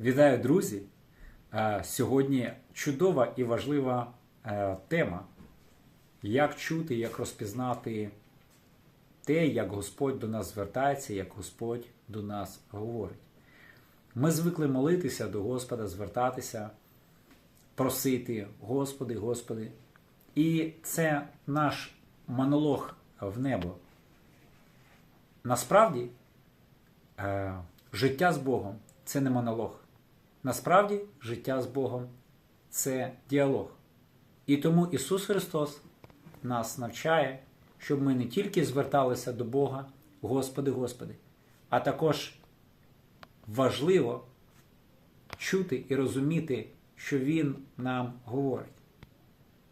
Вітаю, друзі! Е, Сьогодні чудова і важлива е, тема. Як чути, як розпізнати те, як Господь до нас звертається, як Господь до нас говорить. Ми звикли молитися до Господа, звертатися, просити, Господи, Господи. І це наш монолог в небо. Насправді, е, життя з Богом це не монолог. Насправді, життя з Богом це діалог. І тому Ісус Христос нас навчає, щоб ми не тільки зверталися до Бога, Господи, Господи, а також важливо чути і розуміти, що Він нам говорить.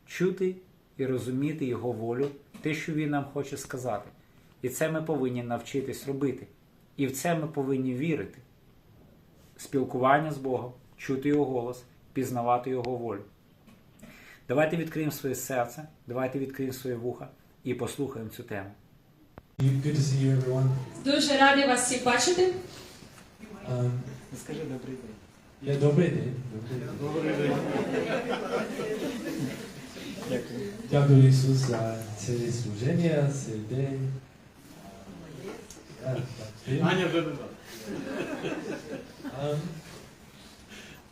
Чути і розуміти Його волю, те, що Він нам хоче сказати. І це ми повинні навчитись робити. І в це ми повинні вірити. Спілкування з Богом, чути Його голос, пізнавати Його волю. Давайте відкриємо своє серце, давайте відкриємо своє вуха і послухаємо цю тему. Good to see you, everyone. Дуже радий вас всіх бачити. Um, Скажи добрий день. я добрий день. Добрий день. Дякую. Дякую Ісус за це служення, цей день. Аня. Um,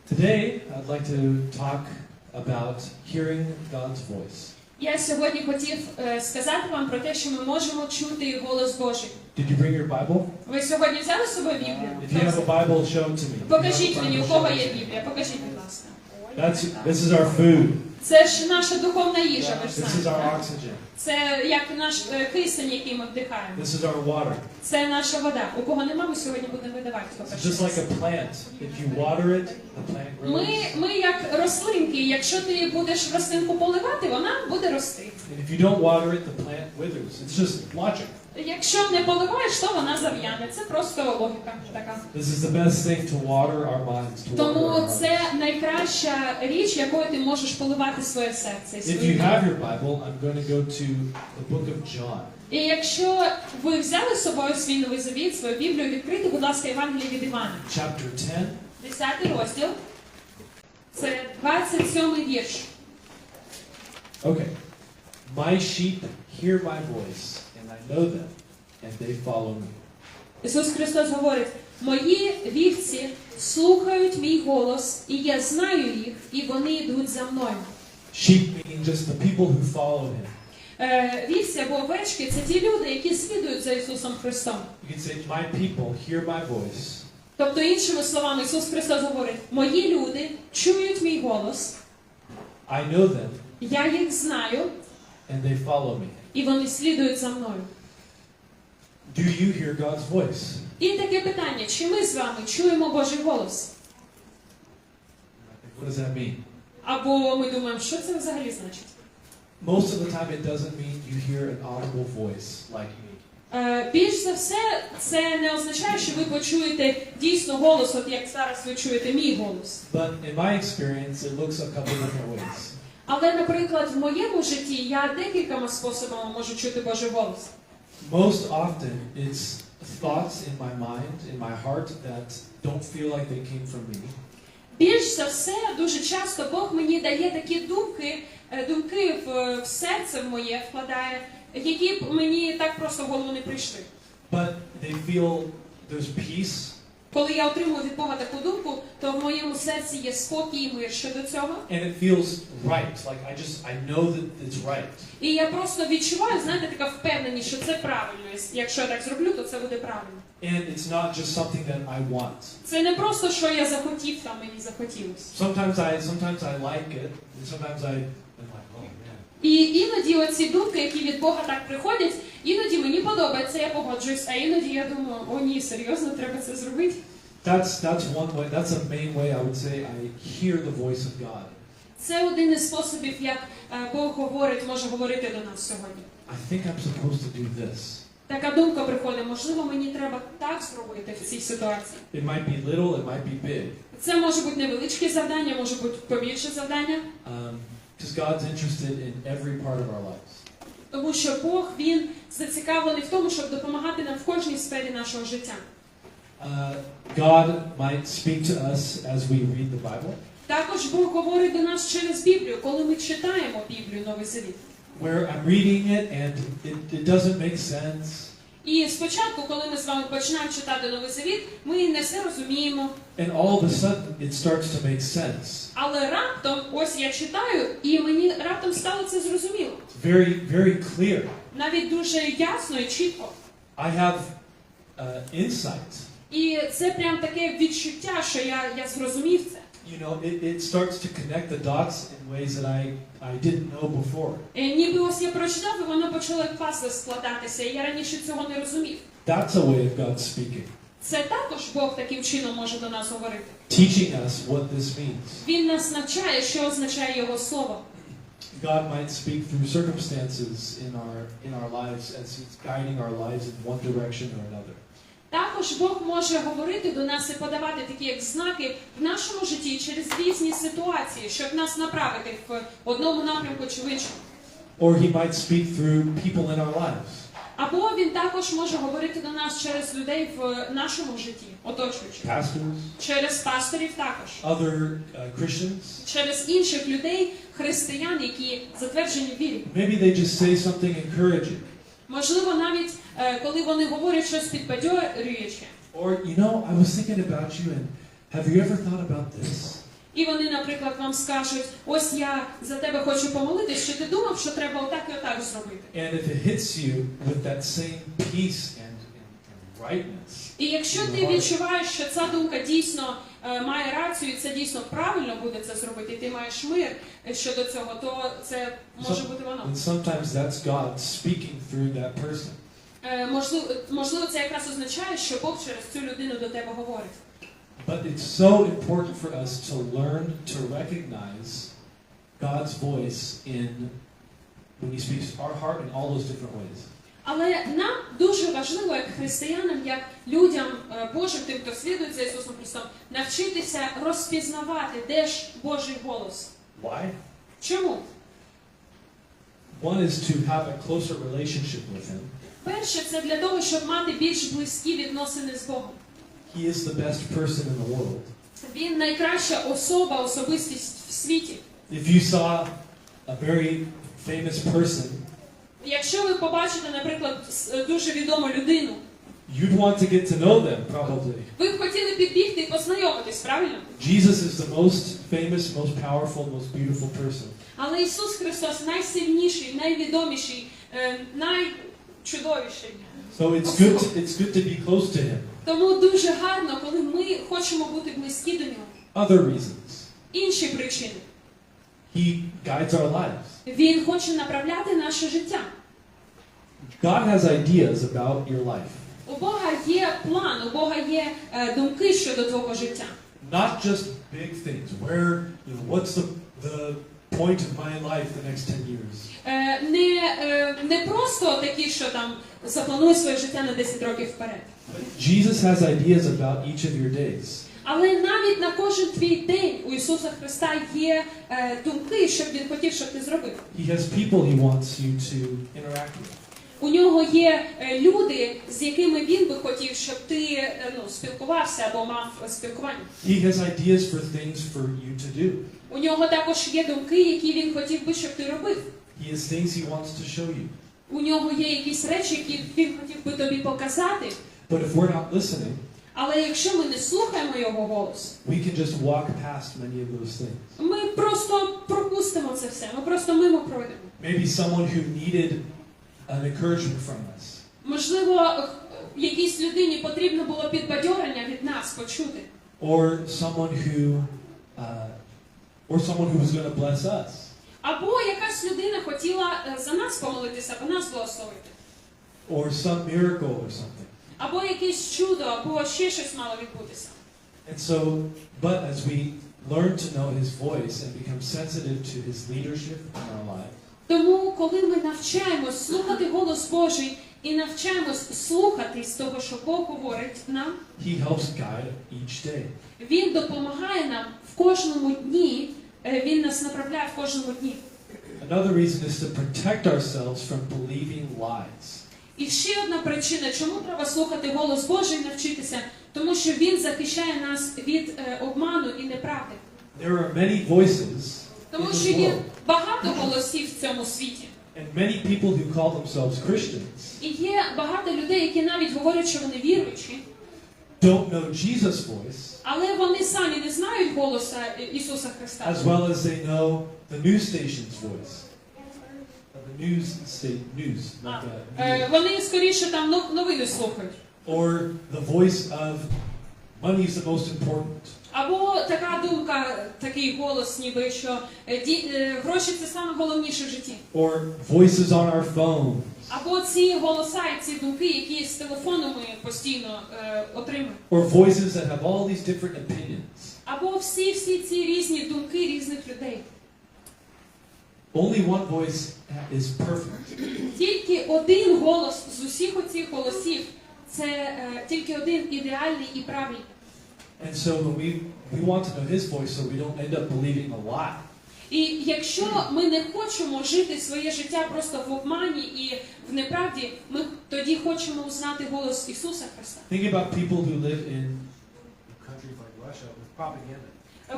today, I'd like to talk about hearing God's voice. Я сьогодні хотів е, сказати вам про те, що ми можемо чути голос Божий. Did you bring your Bible? Ви сьогодні взяли з собою If you Біблію? have a Bible, show it to me. Покажіть мені, у кого є Біблія. Покажіть, будь ласка. That's, this is our food. Це ж наша духовна їжа, ви ж This is our знаєте. oxygen. Це як наш е, кисень, який ми вдихаємо. This is our water. Це наша вода. У кого нема, ми сьогодні будемо видавати. хто It's just like a plant. If you water it, the plant grows. Ми, ми як рослинки. Якщо ти будеш рослинку поливати, вона буде рости. And if you don't water it, the plant withers. It's just logic. Якщо не поливаєш, то вона зав'яне. Це просто логіка така. This is the best thing to water our minds. To water our Тому це найкраща річ, якою ти можеш поливати своє серце. If you have your Bible, I'm going to go to the book of John. І якщо ви взяли з собою свій новий завіт, свою Біблію, відкрити, будь ласка, Євангеліє від Івана. Chapter 10, 10 розділ. Це 27 вірш. Okay. My sheep hear my voice, I know them, and they follow me. Ісус Христос говорить: Мої вівці слухають мій голос, і я знаю їх, і вони йдуть за мною. Sheep mean just the people who follow him. Е, вівці або овечки це ті люди, які слідують за Ісусом Христом. You can say, My people hear my voice, Тобто, іншими словами, Ісус Христос говорить: Мої люди чують мій голос, I know them, я їх знаю, and they follow me. І вони слідують за мною. Do you hear God's voice? І таке питання: чи ми з вами чуємо Божий голос? What does that mean? Або ми думаємо, що це взагалі значить? Most of the time, it doesn't mean you hear an audible voice like me. Е, більш за все, це не означає, що ви почуєте дійсно голос, от як зараз ви чуєте мій голос. But in my experience, it looks a couple different ways. Але, наприклад, в моєму житті я декількома способами можу чути Божий голос. Most often, it's thoughts in my mind, in my heart, that don't feel like they came from me. Більш за все, дуже часто Бог мені дає такі думки, е, думки в, в серце моє вкладає, які б мені так просто в голову не прийшли. But they feel there's peace Коли я отримую від Бога таку думку, то в моєму серці є спокій і мир щодо цього. and it feels right. Like I just, I know that it's right. І я просто відчуваю, знаєте, така впевненість, що це правильно. Якщо я так зроблю, то це буде правильно. And it's not just something that I want. Це не просто що я захотів, там мені захотілося. Sometimes I, sometimes I like it, and sometimes I, I'm like, oh man. І іноді оці думки, які від Бога так приходять, іноді мені подобається, я погоджуюсь, а іноді я думаю, о ні, серйозно, треба це зробити. That's that's one way. That's a main way I would say I hear the voice of God. Це один із способів, як е, Бог говорить, може говорити до нас сьогодні. I think I'm supposed to do this. Така думка приходить, можливо, мені треба так зробити в цій ситуації. It might be little, it might be big. Це може бути невеличке завдання, може бути побільше завдання, Because God's interested in every part of our lives. тому що Бог він зацікавлений в тому, щоб допомагати нам в кожній сфері нашого життя. Uh, God might speak to us as we read the Bible, Також Бог говорить до нас через Біблію, коли ми читаємо Біблію Новий Завіт. where I'm reading it and it, it doesn't make sense. І спочатку, коли ми з вами починаємо читати Новий Завіт, ми не все розуміємо. And all of a sudden, it starts to make sense. Але раптом, ось я читаю, і мені раптом стало це зрозуміло. It's very, very clear. Навіть дуже ясно і чітко. I have uh, insight. І це прям таке відчуття, що я, я зрозумів це. You know, it, it starts to connect the dots in ways that I, I didn't know before. Е, Ніби ось я прочитав, і воно почало пазли складатися, і я раніше цього не розумів. That's a way of God speaking, Це також Бог таким чином може до нас говорити. teaching us what this means. Він нас навчає, що означає його слово. God might speak through circumstances in our in our lives as He's guiding our lives in one direction or another. Також Бог може говорити до нас і подавати такі як знаки в нашому житті через різні ситуації, щоб нас направити в одному напрямку чи в іншому. Or He might speak through people in our lives. Або він також може говорити до нас через людей в нашому житті, оточуючих, Pastors, через пасторів також, other uh, Christians. через інших людей, християн, які затверджені в вірі. Maybe they just say something encouraging. Можливо, навіть коли вони говорять щось підбадьорююче, Or, you know, I was thinking about you, and have you ever thought about this? і вони, наприклад, вам скажуть: ось я за тебе хочу помолитись, що ти думав, що треба отак і отак зробити. And if it hits you with that same peace and, and, and rightness, І якщо ти відчуваєш, що ця думка дійсно е, має рацію, і це дійсно правильно буде це зробити, і ти маєш мир е, щодо цього, то це може бути воно. then sometimes that's God speaking through that person. Е, Можливо, можливо, це якраз означає, що Бог через цю людину до тебе говорить. But it's so important for us to learn to recognize God's voice in when He speaks to our heart in all those different ways. Але нам дуже важливо, як християнам, як людям е, Божим, тим, хто слідує за Ісусом Христом, навчитися розпізнавати, де ж Божий голос. Why? Чому? One is to have a closer relationship with Him. Перше, це для того, щоб мати більш близькі відносини з Богом. He is the best person in the world. Він найкраща особа, особистість в світі. If you saw a very famous person, Якщо ви побачите, наприклад, е, дуже відому людину, you'd want to get to know them, probably. ви б хотіли підбігти і познайомитись, правильно? Jesus is the most famous, most powerful, most beautiful person. Але Ісус Христос найсильніший, найвідоміший, е, найчудовіший. So it's good. It's good to be close to Him. Тому дуже гарно, коли ми хочемо бути близькі до нього. Other reasons. Інші причини. He guides our lives. Він хоче направляти наше життя. God has ideas about your life, У Бога є план, у Бога є е, думки щодо твого життя. not just big things. Where, you know, what's the the point of my life the next ten years? Е, не, е, не просто такі, що там заплануй своє життя на 10 років вперед. Jesus has ideas about each of your days. Але навіть на кожен твій день у Ісуса Христа є е, думки, щоб він хотів, щоб ти зробив. He has people He wants you to interact with. У нього є е, люди, з якими він би хотів, щоб ти е, ну, спілкувався або мав спілкування. He has ideas for things for you to do. У нього також є думки, які він хотів би, щоб ти робив. He has things He wants to show you. У нього є якісь речі, які він хотів би тобі показати. But if we're not listening, Але якщо ми не слухаємо його голос, we can just walk past many of those things. ми просто пропустимо це все. Ми просто мимо пройдемо. Maybe someone who needed an encouragement from us. Можливо, х- якійсь людині потрібно було підбадьорення від нас почути. or someone who uh, or someone who was going to bless us Або якась людина хотіла е, за нас помолитися, або нас благословити. or some miracle or something Або якесь чудо, або ще щось мало відбутися. and so but as we learn to know his voice and become sensitive to his leadership in our life Тому, коли ми навчаємось слухати голос Божий і навчаємось слухати з того, що Бог говорить нам, he helps guide each day Він допомагає нам в кожному дні, е, Він нас направляє в кожному дні. another reason is to protect ourselves from believing lies І ще одна причина, чому треба слухати голос Божий і навчитися, тому що він захищає нас від е, обману і неправди. There are many voices Тому що є багато голосів в цьому світі. and many people who call themselves Christians І є багато людей, які навіть говорять, що вони віруючі, don't know Jesus' voice але вони самі не знають голоса Ісуса Христа. as well as they know the news station's voice. Uh, The news state news, uh, Е, media. Вони скоріше там новини слухають. or the voice of money is the most important. Або така думка, такий голос, ніби що е, е, гроші це саме головніше в житті. Or voices on our phone. Або ці голоса і ці думки, які з телефону ми постійно е, отримуємо. Or voices that have all these different opinions. Або всі всі ці різні думки різних людей. Only one voice is perfect. Тільки один голос з усіх оцих голосів це тільки один ідеальний і правильний. And so when we, we want to know his voice so we don't end up believing a lie. І якщо ми не хочемо жити своє життя просто в обмані і в неправді, ми тоді хочемо узнати голос Ісуса Христа. Think about people who live in countries like Russia with propaganda.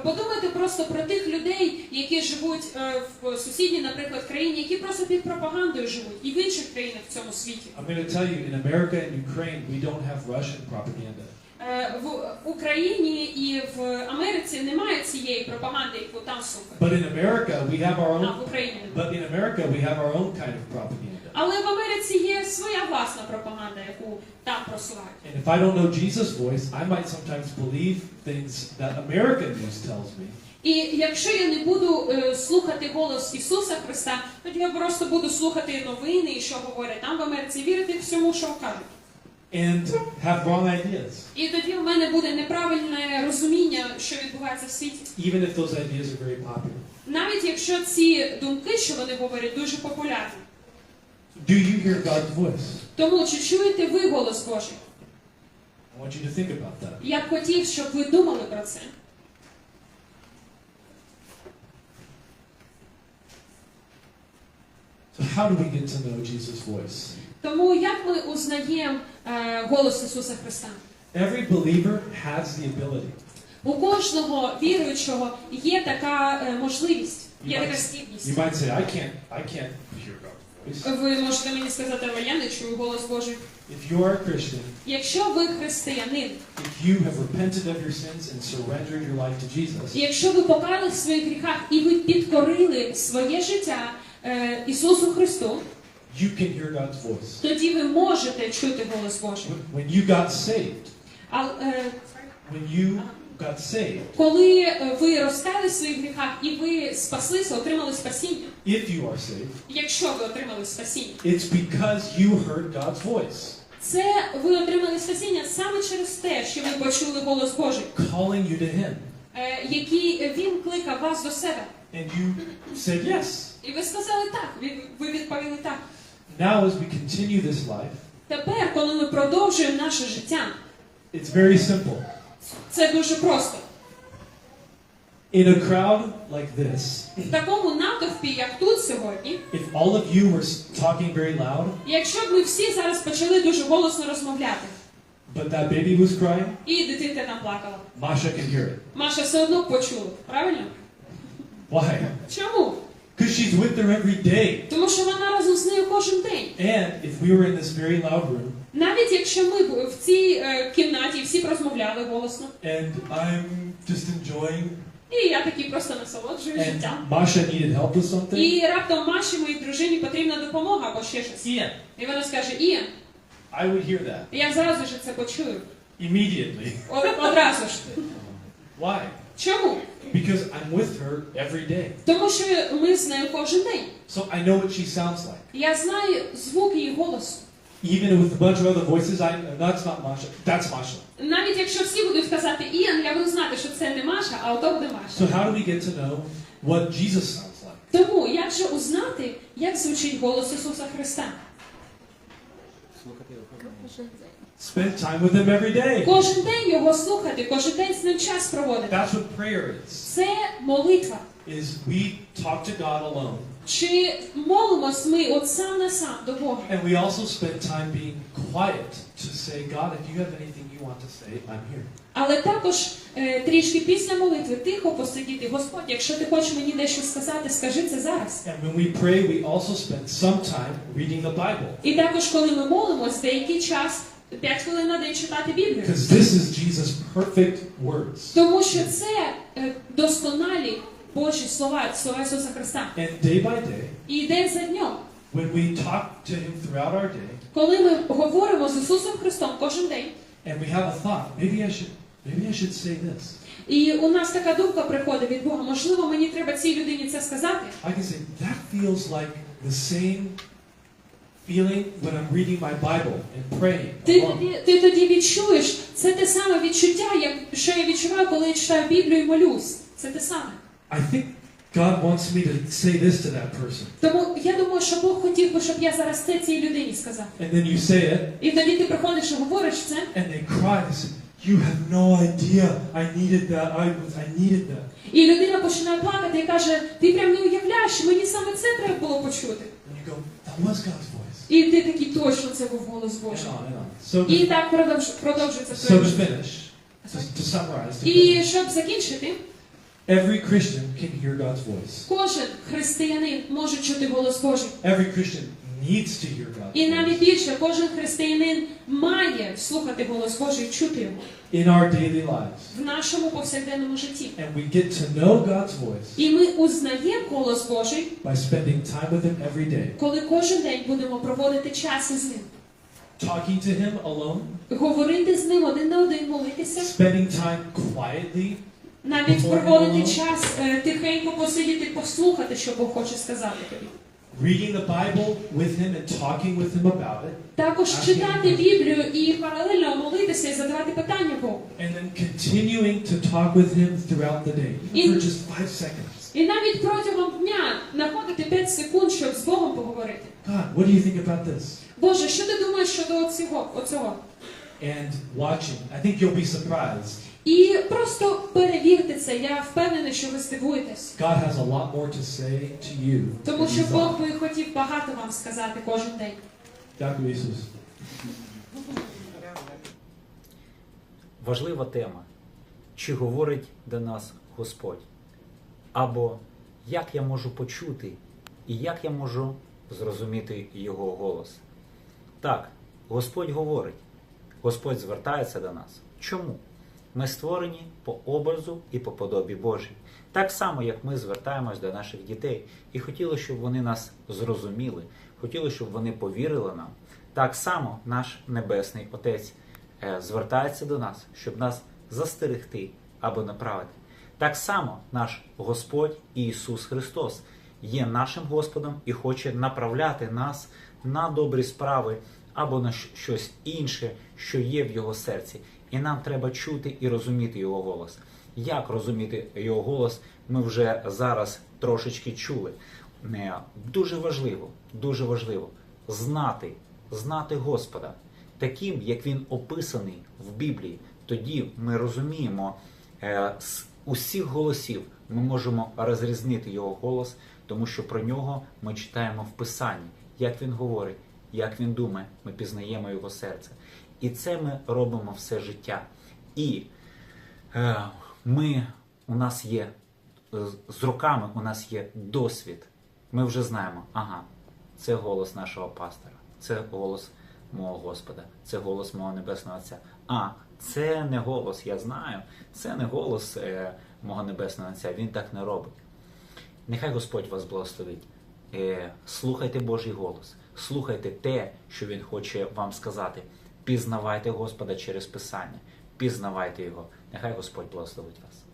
Подумайте просто про тих людей, які живуть е, в сусідній, наприклад, країні, які просто під пропагандою живуть, і в інших країнах в цьому світі. I'm going to tell you, in America and Ukraine, we don't have Russian propaganda. Е, В Україні і в Америці немає цієї пропаганди, яку там слухають. But in America, we have our own. в Україні. But in America, we have our own kind of propaganda. Але в Америці є своя власна пропаганда, яку там просувають. And if I don't know Jesus' voice, I might sometimes believe things that American news tells me. І якщо я не буду е, слухати голос Ісуса Христа, тоді я просто буду слухати новини і що говорять там в Америці, вірити всьому, що кажуть. And have wrong ideas, І тоді в мене буде неправильне розуміння, що відбувається в світі. even if those ideas are very popular. Навіть якщо ці думки, що вони говорять, дуже популярні. Do you hear God's voice? Тому чи чуєте ви голос Божий? I want you to think about that. Я б хотів, щоб ви думали про це. So, how do we get to know Jesus' voice? Тому як ми узнаємо голос Ісуса Христа? Every believer has the ability. У кожного віруючого є така е, можливість, є така You might say, I can't, I can't hear God's voice. Ви можете мені сказати, але я не чую голос Божий. If you are a Christian, Якщо ви християнин, if you have repented of your sins and surrendered your life to Jesus, якщо ви покали в своїх гріхах і ви підкорили своє життя е, Ісусу Христу, you can hear God's voice. тоді ви можете чути голос Божий. When- When you got saved, А е, when you got saved, коли е, ви розкали своїх гріхах і ви спаслися, отримали спасіння, if you are saved, якщо ви отримали спасіння, it's because you heard God's voice це ви отримали спасіння саме через те, що ви почули голос Божий, calling you to Him. е, який він кликав вас до себе. And you said yes. І ви сказали так, ви відповіли так. Now, as we continue this life, Тепер, коли ми продовжуємо наше життя, it's very simple. це дуже просто. In a crowd like this, В такому натовпі, як тут сьогодні, if all of you were talking very loud, якщо б ми всі зараз почали дуже голосно розмовляти, but that baby was crying, і дитинка там плакала, Masha can hear it. Маша все одно почула, правильно? Why? Чому? Because she's with her every day. Тому що вона разом з нею кожен день. And if we were in this very loud room, Навіть якщо ми б в цій е, кімнаті всі б розмовляли голосно, and I'm just enjoying, і я такий просто насолоджуюсь and життям. Masha needed help with something, І раптом Маші, моїй дружині, потрібна допомога або ще щось. Ian, І вона скаже: Ієн, I would hear that я зразу ж це почую. immediately. Одразу ж. Why? Чому? Because I'm with her every day. Тому що ми з нею кожен день. So I know what she sounds like. Я знаю звук її голосу. Even with a bunch of other voices, I that's not Masha. That's Masha. Навіть якщо всі будуть казати Ієн, я буду знати, що це не Маша, а ото буде Маша. So how do we get to know what Jesus sounds like? Тому як же узнати, як звучить голос Ісуса Христа? Spend time with him every day. Кожен день його слухати, кожен день з ним час проводити. That's what prayer is. Це молитва. Is we talk to God alone. Чи молимось ми от сам на сам до Бога? And we also spend time being quiet to say, God, if you have anything you want to say, I'm here. Але також е, трішки після молитви тихо посидіти. Господь, якщо ти хочеш мені дещо сказати, скажи це зараз. And when we pray, we also spend some time reading the Bible. І також, коли ми молимось, деякий час 5 хвилин на день читати Біблію. Because this is Jesus' perfect words. Тому що це е, досконалі Божі слова, слова Ісуса Христа. And day by day, І день за днем, when we talk to Him throughout our day, коли ми говоримо з Ісусом Христом кожен день, and we have a thought, maybe I should, maybe I should say this. і у нас така думка приходить від Бога, можливо, мені треба цій людині це сказати. I can say that feels like the same feeling when I'm reading my Bible and praying. Ти along. тоді, ти тоді відчуєш, це те саме відчуття, як що я відчуваю, коли я читаю Біблію і молюсь. Це те саме. I think God wants me to say this to that person. Тому я думаю, що Бог хотів би, щоб я зараз це цій людині сказав. And then you say it, І тоді ти приходиш і говориш це, and they cry. They say, "You have no idea. I needed that. I was. I needed that." і людина починає плакати і каже: ти прям не уявляєш, мені саме це треба було почути. And you go, "That was God's voice." І ти такий точно це був голос Божий. І так продовж, продовжується so твоє to життя. finish, to, to summarize, to І finish, щоб закінчити, every Christian can hear God's voice. кожен християнин може чути голос Божий. Every Christian needs to hear God's І навіть більше, кожен християнин має слухати голос Божий, чути його in our daily lives. в нашому повсякденному житті. And we get to know God's voice І ми узнаємо голос Божий, by spending time with Him every day, коли кожен день будемо проводити час із ним, talking to Him alone, говорити з ним один на один, молитися, spending time quietly, навіть проводити час е, тихенько посидіти, послухати, що Бог хоче сказати тобі. reading the Bible with Him and talking with Him about it, Також А читати ти- Біблію і паралельно молитися і задавати питання Богу. and then continuing to talk with Him throughout the day, even In- for just five seconds. І навіть протягом дня знаходити 5 секунд, щоб з Богом поговорити. God, what do you think about this? Боже, що ти думаєш щодо оцього? оцього? And watching. I think you'll be surprised. І просто перевірте це. Я впевнений, що ви здивуєтесь. God has a lot more to say to you. Тому що. Бог би хотів багато вам сказати кожен день. Дякую, Ісус. Важлива тема. Чи говорить до нас Господь? Або як я можу почути і як я можу зрозуміти Його голос? Так, Господь говорить, Господь звертається до нас. Чому? Ми створені по образу і по подобі Божій. Так само, як ми звертаємось до наших дітей і хотіли, щоб вони нас зрозуміли, хотіли, щоб вони повірили нам. Так само наш Небесний Отець е, звертається до нас, щоб нас застерегти або направити. Так само наш Господь Ісус Христос є нашим Господом і хоче направляти нас на добрі справи або на щось інше, що є в Його серці. І нам треба чути і розуміти Його голос. Як розуміти Його голос, ми вже зараз трошечки чули. Е, Дуже важливо, дуже важливо знати, знати Господа таким, як він описаний в Біблії. Тоді ми розуміємо е, з усіх голосів, ми можемо розрізнити його голос, тому що про нього ми читаємо в Писанні, як він говорить, як він думає, ми пізнаємо його серце. І це ми робимо все життя. І е, ми, у нас є е, з роками, у нас є досвід. Ми вже знаємо, ага, це голос нашого пастора, це голос мого Господа, це голос мого Небесного Отця. А, це не голос, я знаю, це не голос е, мого Небесного Отця, він так не робить. Нехай Господь вас благословить. Е, слухайте Божий голос, слухайте те, що Він хоче вам сказати. Пізнавайте Господа через Писання, пізнавайте Його. Нехай Господь благословить вас.